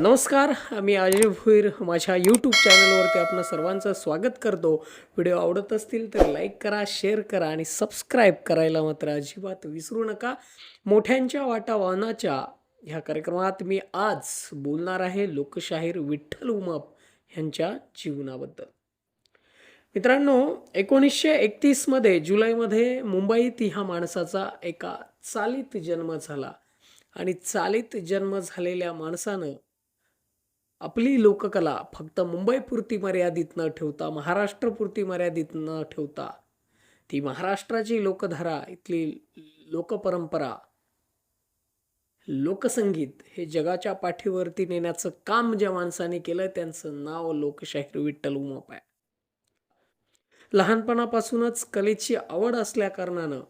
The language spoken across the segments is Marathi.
नमस्कार मी अजय भुईर माझ्या यूट्यूब चॅनलवरती आपलं सर्वांचं स्वागत करतो. व्हिडिओ आवडत असतील तर लाईक करा शेअर करा आणि सबस्क्राईब करायला मात्र अजिबात विसरू नका. मोठ्यांच्या वाटावानाच्या ह्या कार्यक्रमात मी आज बोलणार आहे लोकशाहीर विठ्ठल उमप ह्यांच्या जीवनाबद्दल. मित्रांनो एकोणीसशे एकतीसमध्ये जुलैमध्ये मुंबईत ह्या माणसाचा एका चालीत जन्म झाला. आणि चालीत जन्म झालेल्या माणसानं आपली लोककला फक्त मुंबईपुरती मर्यादित न ठेवता महाराष्ट्रपुरती मर्यादित न ठेवता ती महाराष्ट्राची लोकधारा इथली लोकपरंपरा लोकसंगीत हे जगाच्या पाठीवरती नेण्याचं काम ज्या माणसाने केलं त्यांचं नाव लोकशाहीर विठ्ठल उमप आहे लहानपणापासूनच कलेची आवड असल्याकारणानं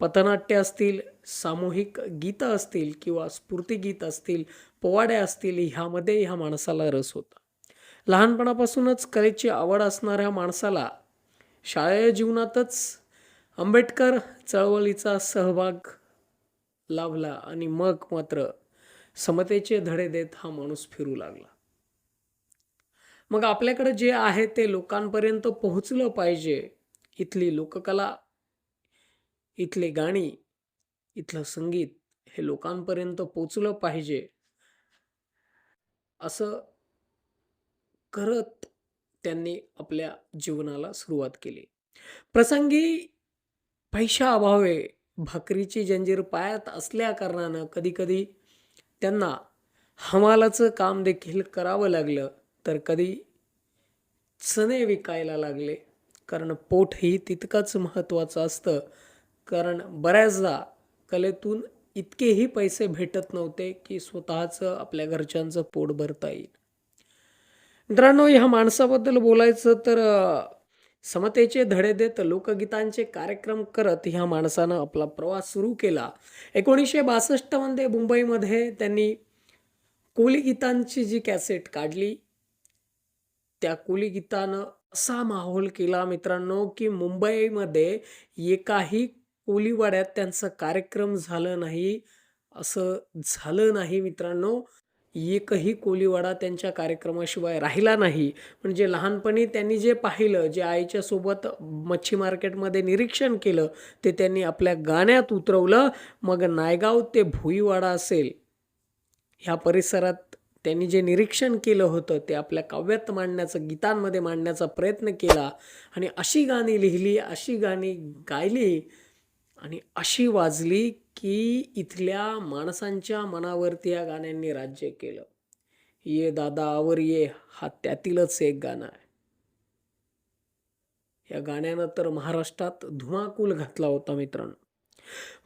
पथनाट्य असतील सामूहिक गीतं असतील किंवा स्फूर्तिगीत असतील पोवाड्या असतील ह्यामध्ये ह्या माणसाला रस होता. लहानपणापासूनच कलेची आवड असणाऱ्या माणसाला शालेय जीवनातच आंबेडकर चळवळीचा सहभाग लाभला आणि मग मात्र समतेचे धडे देत हा माणूस फिरू लागला. मग आपल्याकडे जे आहे ते लोकांपर्यंत पोहोचलं पाहिजे इथली लोककला इथले गाणी इथलं संगीत हे लोकांपर्यंत पोचलं पाहिजे. असं करत त्यांनी आपल्या जीवनाला सुरुवात केली. प्रसंगी पैशाअभावे भाकरीची जंजीर पायात असल्या कारणानं कधीकधी त्यांना हमालाचं काम देखील करावं लागलं तर कधी चणे विकायला लागले. कारण पोटही तितकंच महत्त्वाचं असतं. कारण बऱ्याचदा कलेतून इतकेही पैसे भेटत नव्हते की स्वतःचं आपल्या घरच्यांचं पोट भरता येईल. मित्रांनो ह्या माणसाबद्दल बोलायचं तर समतेचे धडे देत लोकगीतांचे कार्यक्रम करत ह्या माणसानं आपला प्रवास सुरू केला. एकोणीसशे बासष्टमध्ये मुंबईमध्ये त्यांनी कुलीगीतांची जी कॅसेट काढली त्या कुलीगीतानं असा माहोल केला मित्रांनो की मुंबईमध्ये एकाही कोलीवाड्यात त्यांचा कार्यक्रम झालं नाही असं झालं नाही मित्रांनो. एकही कोलीवाडा त्यांच्या कार्यक्रमाशिवाय राहिला नाही. म्हणजे लहानपणी त्यांनी जे पाहिलं जे आईच्या सोबत मच्छी मार्केटमध्ये निरीक्षण केलं ते त्यांनी आपल्या गाण्यात उतरवलं. मग नायगाव ते भुईवाडा असेल ह्या परिसरात त्यांनी जे निरीक्षण केलं होतं ते आपल्या काव्यात मांडण्याचं गीतांमध्ये मांडण्याचा प्रयत्न केला. आणि अशी गाणी लिहिली अशी गाणी गायली आणि अशी वाजली की इथल्या माणसांच्या मनावरती या गाण्यांनी राज्य केलं. ये दादा आवर ये हा त्यातीलच एक गाणं आहे. या गाण्यानं तर महाराष्ट्रात धुमाकूल घातला होता मित्रांनो.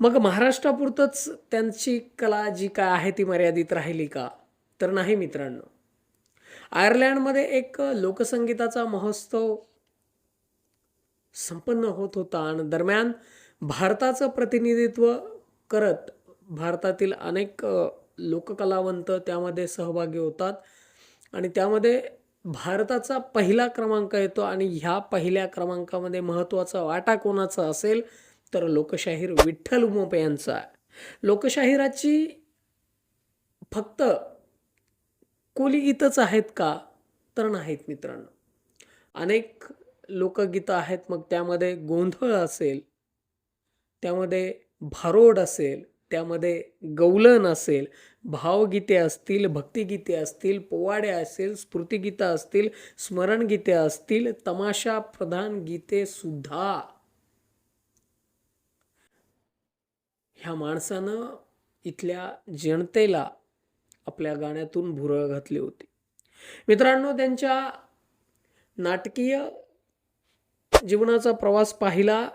मग महाराष्ट्रापुरतंच त्यांची कला जी काय आहे ती मर्यादित राहिली का? तर नाही मित्रांनो. आयर्लंडमध्ये एक लोकसंगीताचा महोत्सव संपन्न होत होता आणि दरम्यान भारताचं प्रतिनिधित्व करत भारतातील अनेक लोककलावंत त्यामध्ये सहभागी होतात. आणि त्यामध्ये भारताचा पहिला क्रमांक येतो आणि ह्या पहिल्या क्रमांकामध्ये महत्त्वाचा वाटा कोणाचा असेल तर लोकशाहीर विठ्ठल उमप यांचा लोकशाहिराची फक्त कोली गीतच आहेत का तर नाहीत मित्रांनो. अनेक लोकगीतं आहेत मग त्यामध्ये गोंधळ असेल त्यामध्ये भारोड असेल त्यामध्ये गौलन असेल भावगीते असतील भक्तिगीते असतील पोवाडे असेल स्मृतिगीतं असतील स्मरणगीते असतील तमाशा प्रधान गीते सुद्धा. ह्या माणसानं इथल्या जनतेला आपल्या गाण्यातून भुरळ घातली होती. मित्रांनो त्यांच्या नाटकीय जीवनाचा प्रवास पाहिला.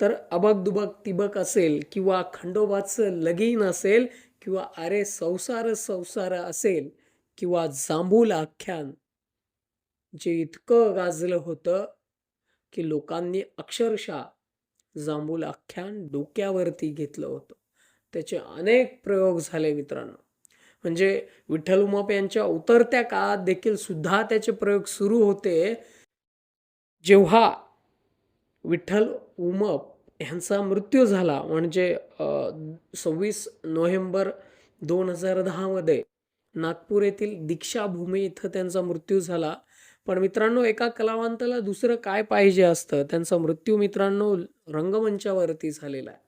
तर अबक दुबक तिबक असेल किंवा खंडोबाचं लगीन असेल किंवा अरे संसार संसार असेल किंवा जांभूल आख्यान जे इतकं गाजलं होतं की लोकांनी अक्षरशः जांभूल आख्यान डोक्यावरती घेतलं होतं. त्याचे अनेक प्रयोग झाले मित्रांनो. म्हणजे विठ्ठल उमप यांच्या उतरत्या काळात देखील सुद्धा त्याचे प्रयोग सुरू होते. जेव्हा विठ्ठल उमप ह्यांचा मृत्यू झाला म्हणजे सव्वीस नोव्हेंबर दोन हजार दहामध्ये. नागपूर येथील दीक्षाभूमी इथं त्यांचा मृत्यू झाला. पण मित्रांनो एका कलावंताला दुसरं काय पाहिजे असतं? त्यांचा मृत्यू मित्रांनो रंगमंचावरती झालेला आहे.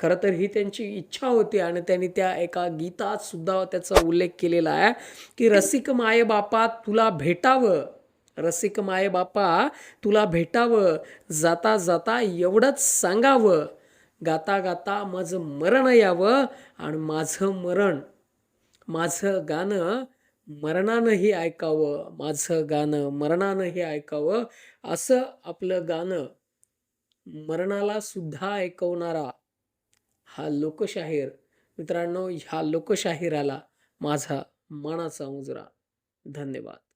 खरं तर ही त्यांची इच्छा होती आणि त्यांनी त्या एका गीतात सुद्धा त्याचा उल्लेख केलेला आहे की रसिक माये बापा तुला भेटावं. रसिक माये बापा तुला भेटावं. जाता जाता एवढंच सांगावं. गाता गाता माझं मरण यावं आणि माझं मरण. माझं गाणं मरणानंही ऐकावं. माझं गाणं मरणानंही ऐकावं. असं आपलं गाणं मरणाला सुद्धा ऐकवणारा हा लोकशाहीर. मित्रांनो ह्या लोकशाहिराला माझा मानाचा मुजरा धन्यवाद.